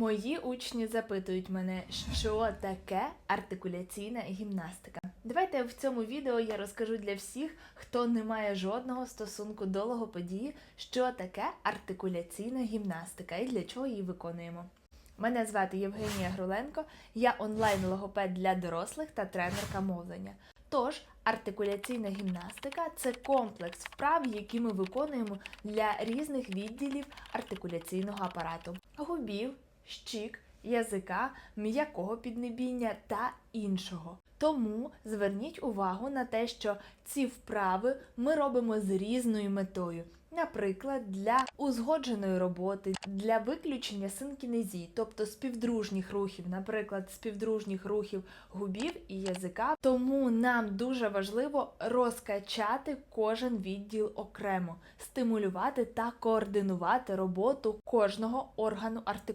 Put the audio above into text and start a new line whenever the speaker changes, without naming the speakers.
Мої учні запитують мене, що таке артикуляційна гімнастика. Давайте в цьому відео я розкажу для всіх, хто не має жодного стосунку до логопедії, що таке артикуляційна гімнастика і для чого її виконуємо. Мене звати Євгенія Груленко, я онлайн-логопед для дорослих та тренерка мовлення. Тож, артикуляційна гімнастика це комплекс вправ, які ми виконуємо для різних відділів артикуляційного апарату: губів, щік, язика, м'якого піднебіння та іншого. Тому зверніть увагу на те, що ці вправи ми робимо з різною метою. Наприклад, для узгодженої роботи, для виключення синкінезії, тобто співдружніх рухів, наприклад, співдружніх рухів губів і язика. Тому нам дуже важливо розкачати кожен відділ окремо, стимулювати та координувати роботу кожного органу артикуляції.